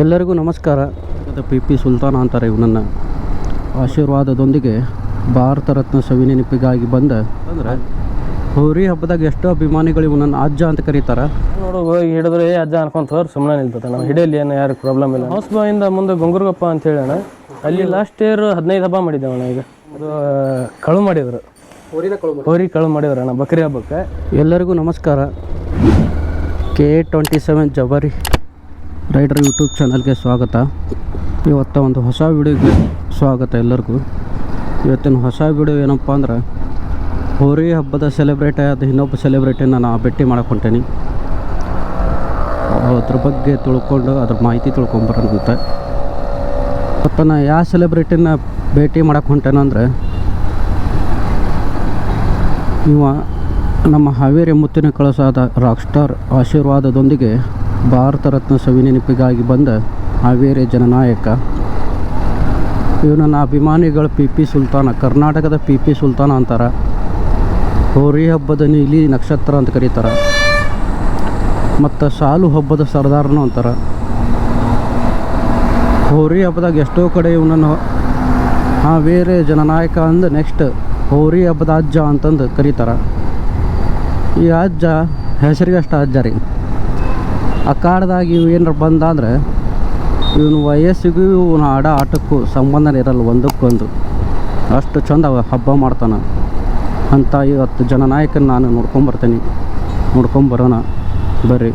ಎಲ್ಲರಿಗೂ ನಮಸ್ಕಾರ. P P ಸುಲ್ತಾನ ಅಂತಾರೆ ಇವನನ್ನು. ಆಶೀರ್ವಾದದೊಂದಿಗೆ ಭಾರತ ರತ್ನ ಸವಿನೆನಪಿಗಾಗಿ ಬಂದ ಅಂದ್ರೆ ಹೋರಿ ಹಬ್ಬದಾಗ ಎಷ್ಟೋ ಅಭಿಮಾನಿಗಳು ಇವನನ್ನು ಅಜ್ಜ ಅಂತ ಕರೀತಾರೆ. ನೋಡು ಹೋಗಿ ಹಿಡಿದ್ರೆ ಅಜ್ಜ ಅನ್ಕೊಂತ ಹೋರ್ ಸುಮ್ಮನೆ ನಿಲ್ತದೆ ನಾವು ಹಿಡಿಯಲ್ಲಿ ಏನು ಯಾರಿಗೆ ಪ್ರಾಬ್ಲಮ್ ಇಲ್ಲ. ಹೊಸಬಾಯಿಂದ ಮುಂದೆ ಗೊಂಗುರಗಪ್ಪ ಅಂತ ಹೇಳೋಣ ಅಲ್ಲಿ ಲಾಸ್ಟ್ ಇಯರ್ ಹದಿನೈದು ಹಬ್ಬ ಮಾಡಿದ್ದೆ ಅಣ್ಣ ಈಗ. ಅದು ಕಳು ಮಾಡಿದ್ರು. ಹೋರಿ ಕಳು ಮಾಡಿದ್ರ ಬಕ್ರಿ ಹಬ್ಬಕ್ಕೆ. ಎಲ್ಲರಿಗೂ ನಮಸ್ಕಾರ. K twenty seven ಜಬರಿ rider YouTube ಚಾನಲ್ಗೆ ಸ್ವಾಗತ. ಇವತ್ತು ಒಂದು ಹೊಸ ವಿಡಿಯೋಗೆ ಸ್ವಾಗತ ಎಲ್ಲರಿಗೂ. ಇವತ್ತಿನ ಹೊಸ ವಿಡಿಯೋ ಏನಪ್ಪ ಅಂದ್ರೆ, ಹೋರಿ ಹಬ್ಬದ ಸೆಲೆಬ್ರಿಟಿ ಆದ ಇನ್ನೊಬ್ಬ ಸೆಲೆಬ್ರಿಟಿನ ನಾನು ಭೇಟಿ ಮಾಡಕ್ಕೆ ಹೊಂಟೇನಿ. ಅದ್ರ ಬಗ್ಗೆ ತಿಳ್ಕೊಂಡು, ಅದ್ರ ಮಾಹಿತಿ ತಿಳ್ಕೊಂಬರಂತ ಮತ್ತು ನಾನು ಯಾವ ಸೆಲೆಬ್ರಿಟಿನ ಭೇಟಿ ಹೊಂಟೇನಂದ್ರೆ ಇವ ನಮ್ಮ ಹಾವೇರಿ ಮುತ್ತಿನ ಕಳಸಾದ ರಾಕ್ ಸ್ಟಾರ್ ಆಶೀರ್ವಾದದೊಂದಿಗೆ ಭಾರತ ರತ್ನ ಸವಿನೆನಪಿಗಾಗಿ ಬಂದ ಹಾವೇರಿ ಜನನಾಯಕ. ನನ್ನ ಅಭಿಮಾನಿಗಳು ಪಿ ಪಿ ಸುಲ್ತಾನ, ಕರ್ನಾಟಕದ ಪಿ ಪಿ ಸುಲ್ತಾನ ಅಂತಾರೆ. ಹೋರಿ ಹಬ್ಬದ ನೀಲಿ ನಕ್ಷತ್ರ ಅಂತ ಕರೀತಾರೆ. ಮತ್ತು ಸಾಲು ಹಬ್ಬದ ಸರ್ದಾರನು ಅಂತಾರೆ. ಹೋರಿ ಹಬ್ಬದಾಗ ಎಷ್ಟೋ ಕಡೆ ಇವನನ್ನು ಹಾವೇರಿ ಜನನಾಯಕ ಅಂದು ನೆಕ್ಸ್ಟ್ ಹೋರಿ ಹಬ್ಬದ ಅಜ್ಜ ಅಂತಂದು ಕರೀತಾರೆ. ಈ ಅಜ್ಜ ಹೆಸರಿಗಷ್ಟು ಅಜ್ಜ ರೀ. ಅಖಾಡದಾಗ ಇವು ಏನಾರು ಬಂದಂದ್ರೆ ಇವನು ವಯಸ್ಸಿಗೂ ಇವನು ಆಡೋ ಆಟಕ್ಕೂ ಸಂಬಂಧನೇ ಇರಲ್ಲ ಒಂದಕ್ಕೊಂದು ಅಷ್ಟು ಚಂದ ಹಬ್ಬ ಮಾಡ್ತಾನೆ. ಅಂತ ಇವತ್ತು ಜನ ನಾಯಕನ ನಾನು ನೋಡ್ಕೊಂಬರ್ತೀನಿ. ನೋಡ್ಕೊಂಬರೋಣ. ಬರ್ರಿ.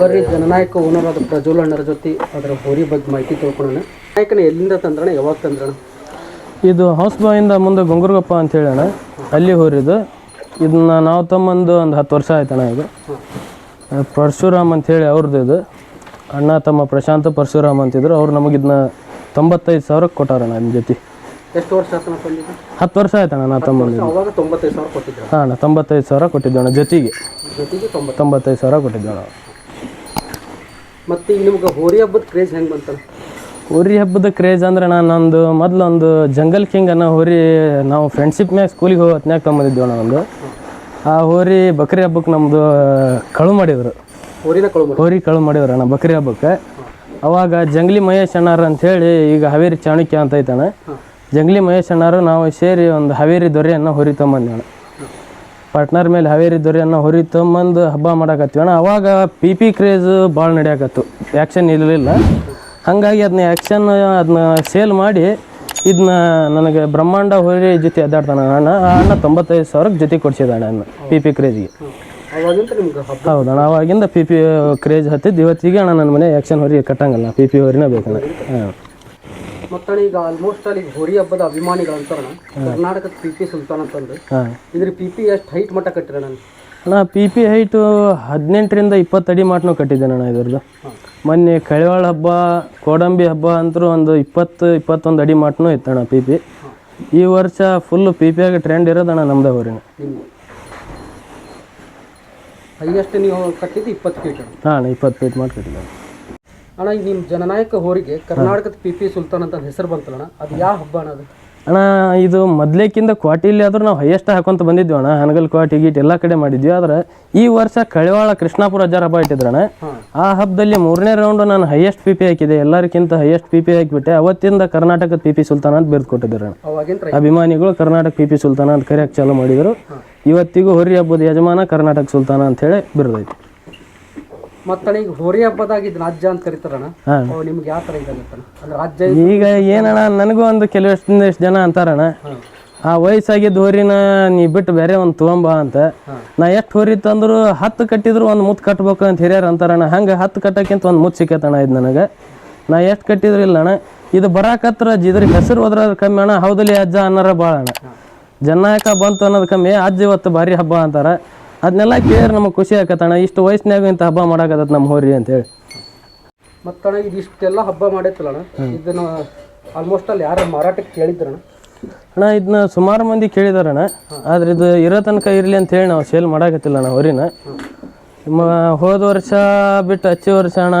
ಬರ್ರಿ ಜನನಾಯಕ ಓನರ್ ಆದ ಪ್ರಜ್ವಲ್ ಅಣ್ಣರ ಜೊತೆ ಅದರ ಹೋರಿ ಬಗ್ಗೆ ಮಾಹಿತಿ ತಿಳ್ಕೊಳ್ಳೋಣ ನಾಯಕನ ಎಲ್ಲಿಂದ ತಂದ್ರಣ ಯಾವಾಗ ತಂದ್ರಣ ಇದು ಹೊಸಬಾಯಿಂದ ಮುಂದೆ ಗುಂಗುರ್ಗಪ್ಪ ಅಂತ ಹೇಳೋಣ ಅಲ್ಲಿ ಹೋರಿದು. ಇದನ್ನ ನಾವು ತಮ್ಮಂದು ಒಂದು ಹತ್ತು ವರ್ಷ ಆಯ್ತಣ್ಣ ಇದು. ಪರಶುರಾಮ್ ಅಂತ ಹೇಳಿ ಅವ್ರದ್ದು ಇದು. ಅಣ್ಣ ತಮ್ಮ ಪ್ರಶಾಂತ ಪರಶುರಾಮ್ ಅಂತಿದ್ರು. ಅವ್ರು ನಮಗೆ ಇದನ್ನ ತೊಂಬತ್ತೈದು ಸಾವಿರಕ್ಕೆ ಕೊಟ್ಟಾರಣ್ಣ ನಿಮ್ಮ ಜೊತೆ. ಎಷ್ಟು ವರ್ಷ ಹತ್ತು ವರ್ಷ ಆಯ್ತಣ್ಣ ನಾ ತಮ್ಮಂದು ಕೊಟ್ಟಿದ್ರು ಹಾಂ ಅಣ್ಣ ತೊಂಬತ್ತೈದು ಸಾವಿರ ಕೊಟ್ಟಿದ್ದಣ್ಣ ಜೊತೆಗೆ. ಜೊತೆಗೆ ತೊಂಬತ್ತು ತೊಂಬತ್ತೈದು ಸಾವಿರ ಕೊಟ್ಟಿದ್ದಣ್ಣ ಮತ್ತೆ ಈಗ ನಿಮ್ಗೆ ಹೋರಿ ಹಬ್ಬದ ಕ್ರೇಜ್ ಹೆಂಗೆ ಬಂತಲ್ಲ ಹೋರಿ ಹಬ್ಬದ ಕ್ರೇಜ್ ಅಂದ್ರೆ ನಾನು ನಂದು ಮೊದಲೊಂದು ಜಂಗಲ್ ಕಿಂಗ್ ಅನ್ನೋ ಹೋರಿ ನಾವು ಫ್ರೆಂಡ್ಶಿಪ್ ಮ್ಯಾಗ ಸ್ಕೂಲಿಗೆ ಹೋಗಿ ಹೊತ್ನ್ಯಾಗ ತೊಗೊಂಬಂದಿದ್ದೇವೆ ಅಣ್ಣ ಒಂದು. ಆ ಹೋರಿ ಬಕ್ರಿ ಹಬ್ಬಕ್ಕೆ ನಮ್ಮದು ಕಳು ಮಾಡಿದ್ರು. ಹೋರಿನ ಕಳು ಹೋರಿ ಕಳು ಮಾಡಿದ್ರು ಅಣ್ಣ ಬಕ್ರಿ ಹಬ್ಬಕ್ಕೆ. ಅವಾಗ ಜಂಗ್ಲಿ ಮಹೇಶ್ ಅಣ್ಣಾರ ಅಂಥೇಳಿ ಈಗ ಹಾವೇರಿ ಚಾಣಕ್ಯ ಅಂತ ಐತಣ್ಣ. ಜಂಗ್ಲಿ ಮಹೇಶ್ ಅಣ್ಣಾರು ನಾವು ಸೇರಿ ಒಂದು ಹಾವೇರಿ ದೊರೆಯನ್ನು ಹೊರಿ ತೊಗೊಂಬಂದ್ವಿ ಪಾರ್ಟ್ನರ್ ಮೇಲೆ ಹಾವೇರಿ ದೊರೆಯನ್ನು ಹೊರಿ ತಂಬಂದು ಹಬ್ಬ ಮಾಡಕತ್ತೀವಿ. ಅಣ್ಣ, ಅವಾಗ ಪಿ ಪಿ ಕ್ರೇಜ್ ಭಾಳ ನಡೆಯಕತ್ತು. ಆ್ಯಕ್ಷನ್ ಇರಲಿಲ್ಲ. ಹಾಗಾಗಿ ಅದನ್ನ ಆ್ಯಕ್ಷನ್ ಅದನ್ನ ಸೇಲ್ ಮಾಡಿ ಇದನ್ನ ನನಗೆ ಬ್ರಹ್ಮಾಂಡ ಹೊರಿ ಜೊತೆ ಅಡ್ಡಾಡ್ತಾನೆ ಅಣ್ಣ. ಆ ಅಣ್ಣ ತೊಂಬತ್ತೈದು ಸಾವಿರಕ್ಕೆ ಜೊತೆ ಕೊಡ್ಸಿದ ಅಣ್ಣ ಪಿ ಪಿ ಕ್ರೇಜ್ಗೆ ಹೌದಣ್ಣ ಅವಾಗಿಂದ ಪಿ ಪಿ ಕ್ರೇಜ್ ಹತ್ತಿದ್ದು. ಇವತ್ತಿಗೆ ಅಣ್ಣ ನನ್ನ ಮನೆ ಆ್ಯಕ್ಷನ್ ಹೊರಿ ಕಟ್ಟಂಗಲ್ಲ. ಪಿ ಪಿ ಹೊರಿನೇ ಬೇಕಣ್ಣ. ಹಾಂ. ಮತ್ತಣ ಈಗ ಆಲ್ಮೋಸ್ಟ್ ಅಲ್ಲಿ ಹೋರಿ ಹಬ್ಬದ ಅಭಿಮಾನಿಗಳು ಅಂತಾರಣ ಕರ್ನಾಟಕದ ಪಿ ಪಿ ಸುಲ್ತಾನ್ ಅಂತಂದು ಇದ್ರ ಪಿ ಪಿ ಎಷ್ಟು ಹೈಟ್ ಮಟ್ಟ ಕಟ್ಟಿರ ನಾನು ಅಣ್ಣ ಪಿ ಪಿ ಹೈಟು ಹದಿನೆಂಟರಿಂದ ಇಪ್ಪತ್ತು ಅಡಿ ಮಾಟ್ನು ಕಟ್ಟಿದ್ದೇನೆ ಅಣ್ಣ ಇದ್ರದ್ದು. ಮೊನ್ನೆ ಕಳಿವಾಳ ಹಬ್ಬ ಕೋಡಂಬಿ ಹಬ್ಬ ಅಂತೂ ಒಂದು ಇಪ್ಪತ್ತು ಇಪ್ಪತ್ತೊಂದು ಅಡಿ ಮಾಟ್ನು ಇತ್ತಣ್ಣ ಪಿ ಪಿ ಈ ವರ್ಷ ಫುಲ್ ಪಿ ಪಿ ಆಗಿ ಟ್ರೆಂಡ್ ಇರೋದಣ್ಣ ನಮ್ದು ಹೋರಿನ ಹೈಯೆಸ್ಟ್ ನೀವು ಕಟ್ಟಿದ್ದು ಇಪ್ಪತ್ತು ಫೀಟ್ ಹಾಂ ಇಪ್ಪತ್ತು ಫೀಟ್ ಮಾಡಿ ಕಟ್ಟಿದ್ದಾನೆ. ಅಣ್ಣ ಈಗ ನಿಮ್ಮ ಜನನಾಯಕ ಹೋರಿಗೆ ಕರ್ನಾಟಕದ ಪಿ ಪಿ ಸುಲ್ತಾನ್ ಅಂತ ಹೆಸರು ಬಂತಲ್ಲ ಅದು ಯಾವ ಹಬ್ಬ ಅಣ್ಣ ಅದು? ಅಣ್ಣ ಇದು ಮೊದ್ಲೇಕಿಂತ ಕ್ವಾಟಿಲಿ ಆದ್ರೂ ನಾವು ಹೈಯೆಸ್ಟ್ ಹಾಕೊಂತ ಬಂದಿದ್ವಿ ಅಣ್ಣ ಹನಗಲ್ ಕ್ವಾಟಿ ಗೀಟ್ ಎಲ್ಲ ಕಡೆ ಮಾಡಿದ್ವಿ ಆದ್ರೆ ಈ ವರ್ಷ ಕಳವಾಳ ಕೃಷ್ಣಾಪುರ ಅಜ್ಜಾರ ಹಬ್ಬ ಇಟ್ಟಿದ್ರಣ್ಣ ಹಾಂ. ಆ ಹಬ್ಬದಲ್ಲಿ ಮೂರನೇ ರೌಂಡ್ ನಾನು ಹೈಯೆಸ್ಟ್ ಪಿ ಪಿ ಹಾಕಿದೆ ಎಲ್ಲರಿಗಿಂತ ಹೈಯೆಸ್ಟ್ ಪಿ ಪಿ ಹಾಕಿಬಿಟ್ಟೆ ಅವತ್ತಿಂದ ಕರ್ನಾಟಕದ ಪಿ ಪಿ ಸುಲ್ತಾನ ಅಂತ ಬಿರ್ದು ಕೊಟ್ಟಿದ್ದಾರೆ ಅಣ್ಣ. ಅಭಿಮಾನಿಗಳು ಕರ್ನಾಟಕ ಪಿ ಪಿ ಸುಲ್ತಾನ ಅಂತ ಕರೆಯಕ್ಕೆ ಚಾಲು ಮಾಡಿದರು. ಇವತ್ತಿಗೂ ಹೊರಿ ಹಬ್ಬದ ಯಜಮಾನ ಕರ್ನಾಟಕ ಸುಲ್ತಾನ ಅಂತ ಹೇಳಿ ಬಿರ್ದೈತಿ. ಮತ್ತಣ್ಣ ಈಗ ಹೋರಿ ಹಬ್ಬದಾಗ ರಾಜ್ಯ ಅಂತ ನಿಮ್ಗೆ ಯಾವ ಥರ ಅಂದ್ರೆ ರಾಜ್ಯ ಈಗ ಏನಣ್ಣ ನನಗೂ ಒಂದು ಕೆಲವಷ್ಟು ಜನ ಅಂತಾರಣ್ಣ. ಆ ವಯಸ್ಸಾಗಿದ್ದ ಹೋರಿನ ನೀ ಬಿಟ್ಟು ಬೇರೆ ಒಂದು ತೊಗೊಂಬ ಅಂತ. ನಾ ಎಷ್ಟು ಹೋರಿ ತಂದ್ರು ಹತ್ತು ಕಟ್ಟಿದ್ರು ಒಂದು ಮುತ್ತು ಕಟ್ಬೇಕು ಅಂತ ಹಿರಿಯರು ಅಂತಾರಣ್ಣ. ಹಂಗೆ ಹತ್ತು ಕಟ್ಟಕ್ಕಿಂತ ಒಂದು ಮುತ್ತು ಸಿಕ್ಕತ್ತಣ್ಣ ಇದು ನನಗೆ. ನಾ ಎಷ್ಟು ಕಟ್ಟಿದ್ರು ಇಲ್ಲ ಅಣ್ಣ ಇದು ಬರಾಕತ್ರ ಇದ್ರ ಹೆಸರು ಹೋದ್ರ ಕಮ್ಮಿ ಅಣ್ಣ. ಹೌದಲ್ಲಿ ಅಜ್ಜ ಅನ್ನಾರ ಭಾಳ ಅಣ್ಣ ಜನಾಯಕ ಬಂತು ಅನ್ನೋದು ಕಮ್ಮಿ. ಅಜ್ಜ ಇವತ್ತು ಭಾರಿ ಹಬ್ಬ ಅಂತಾರ. ಅದನ್ನೆಲ್ಲ ಕೇಳಿದ್ರೆ ನಮಗೆ ಖುಷಿ ಆಕತ್ತಣ್ಣ. ಇಷ್ಟು ವಯಸ್ಸಿನಾಗ ಇಂಥ ಹಬ್ಬ ಮಾಡಾಕತ್ತ ನಮ್ಮ ಹೋರಿ ಅಂತೇಳಿ. ಮತ್ತಣ್ಣ ಇದು ಇಷ್ಟೆಲ್ಲ ಹಬ್ಬ ಮಾಡೈತಲ್ಲಣ್ಣ ಇದನ್ನ ಆಲ್ಮೋಸ್ಟ್ ಅಲ್ಲಿ ಯಾರು ಮಾರಾಟಕ್ಕೆ ಕೇಳಿದ್ರಣ್ಣ ಅಣ್ಣ ಇದನ್ನ ಸುಮಾರು ಮಂದಿ ಕೇಳಿದಾರಣ್ಣ. ಆದ್ರೆ ಇದು ಇರೋ ತನಕ ಇರಲಿ ಅಂತ ಹೇಳಿ ನಾವು ಸೇಲ್ ಮಾಡಾಕತ್ತಿಲ್ಲ ಅಣ್ಣ ಹೊರಿನ ಹೋದ ವರ್ಷ ಬಿಟ್ಟು ಹಚ್ಚಿ ವರ್ಷ ಅಣ್ಣ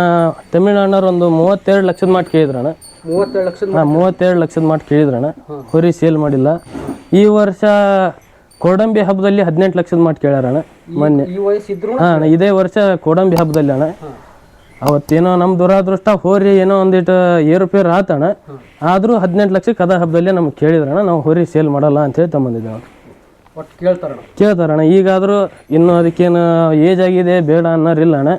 ತಮಿಳ್ನಾಡಿನವ್ರು ಒಂದು ಮೂವತ್ತೆರಡು ಲಕ್ಷದ ಮಾಟ್ ಕೇಳಿದ್ರಣ್ಣ. ಮೂವತ್ತೆರಡು ಲಕ್ಷದ ಮೂವತ್ತೆರಡು ಲಕ್ಷದ ಮಾಟ್ ಕೇಳಿದ್ರಣ್ಣ. ಹೊರಿ ಸೇಲ್ ಮಾಡಿಲ್ಲ. ಈ ವರ್ಷ ಕೋಡಂಬಿ ಹಬ್ಬದಲ್ಲಿ ಹದಿನೆಂಟು ಲಕ್ಷದ ಮಾತು ಕೇಳ್ಯಾರಣ್ಣ ಮೊನ್ನೆ. ಈ ವಯಸ್ಸಿದ್ರು ಹಾಂ ಅಣ್ಣ ಇದೇ ವರ್ಷ ಕೋಡಂಬಿ ಹಬ್ಬದಲ್ಲಿ ಅಣ್ಣ. ಅವತ್ತೇನೋ ನಮ್ಮ ದುರಾದೃಷ್ಟ ಹೋರಿ ಏನೋ ಒಂದಿಟ್ಟು ಏರುಪೇರು ಆತಣ್ಣ ಆದರೂ ಹದಿನೆಂಟು ಲಕ್ಷ ಕದ ಹಬ್ಬದಲ್ಲಿ ನಮ್ಗೆ ಕೇಳಿದ್ರಣ ನಾವು ಹೋರಿ ಸೇಲ್ ಮಾಡಲ್ಲ ಅಂತೇಳಿ ತಗೊಂಬಂದಿದ್ದೇವೆ ಒಟ್ಟು ಕೇಳ್ತಾರಣ್ಣ ಕೇಳ್ತಾರಣ ಈಗಾದರೂ ಇನ್ನೂ ಅದಕ್ಕೇನು ಏಜ್ ಆಗಿದೆ ಬೇಡ ಅನ್ನೋರಿಲ್ಲ ಅಣ್ಣ.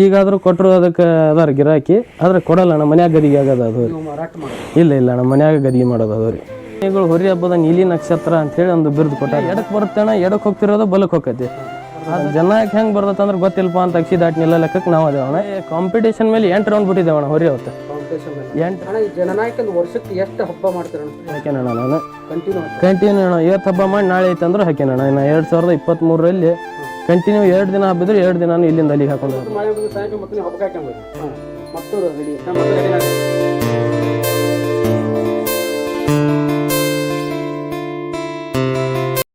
ಈಗಾದರೂ ಕೊಟ್ಟರು ಅದಕ್ಕೆ ಅದಾರ ಗಿರಾಕಿ ಆದ್ರೆ ಕೊಡಲ್ಲ ಅಣ್ಣ ಮನ್ಯಾಗ ಗದಿಗೆ ಆಗೋದು ಅದು. ನೀವು ಮಾರಾಟ ಮಾಡಿ ಇಲ್ಲ ಇಲ್ಲ ಅಣ್ಣ ಮನ್ಯಾಗ ಗದಿಗೆ ಮಾಡೋದು ಅದು ರೀ. ಇವುಗಳು ಹೊರಿ ಹಬ್ಬದ ನೀಲಿ ನಕ್ಷತ್ರ ಅಂತ ಹೇಳಿ ಒಂದು ಬಿರುದು ಕೊಟ್ಟ ಎಡಕ್ಕೆ ಬರುತ್ತೆ ಅಣ್ಣ ಎಡಕ್ಕೆ ಹೋಗ್ತಿರೋದು ಬಲಕ್ಕೆ ಹೋಗತ್ತೆ. ಜನ ಹೆಂಗೆ ಬರ್ತೈತೆ ಅಂದ್ರೆ ಗೊತ್ತಿಲ್ಲಪ್ಪ ಅಂತ ಅಕ್ಷಿ ದಾಟಿನಿಲ್ಲ ಲೆಕ್ಕಕ್ಕೆ ನಾವು ಅದೇ ಅಣ್ಣ ಕಾಂಪಿಟೇಷನ್ ಮೇಲೆ ಎಂಟು ರೌಂಡ್ ಬಿಟ್ಟಿದ್ದೇವೆ ಅಣ್ಣ ಹೊರಿ ಅವತ್ತು ನಾನು? ಕಂಟಿನ್ಯೂ ಅಣ್ಣ. ಇವತ್ತು ಹಬ್ಬ ಮಾಡಿ ನಾಳೆ ಐತೆ ಅಂದ್ರೆ ಅಣ್ಣ ಇನ್ನು ಎರಡು ಸಾವಿರದ ಇಪ್ಪತ್ತ್ಮೂರರಲ್ಲಿ ಕಂಟಿನ್ಯೂ ಎರಡು ದಿನ ಹಬ್ಬಿದ್ರೆ ಎರಡು ದಿನ ಇಲ್ಲಿಂದ ಅಲ್ಲಿಗೆ ಹಾಕೊಂಡು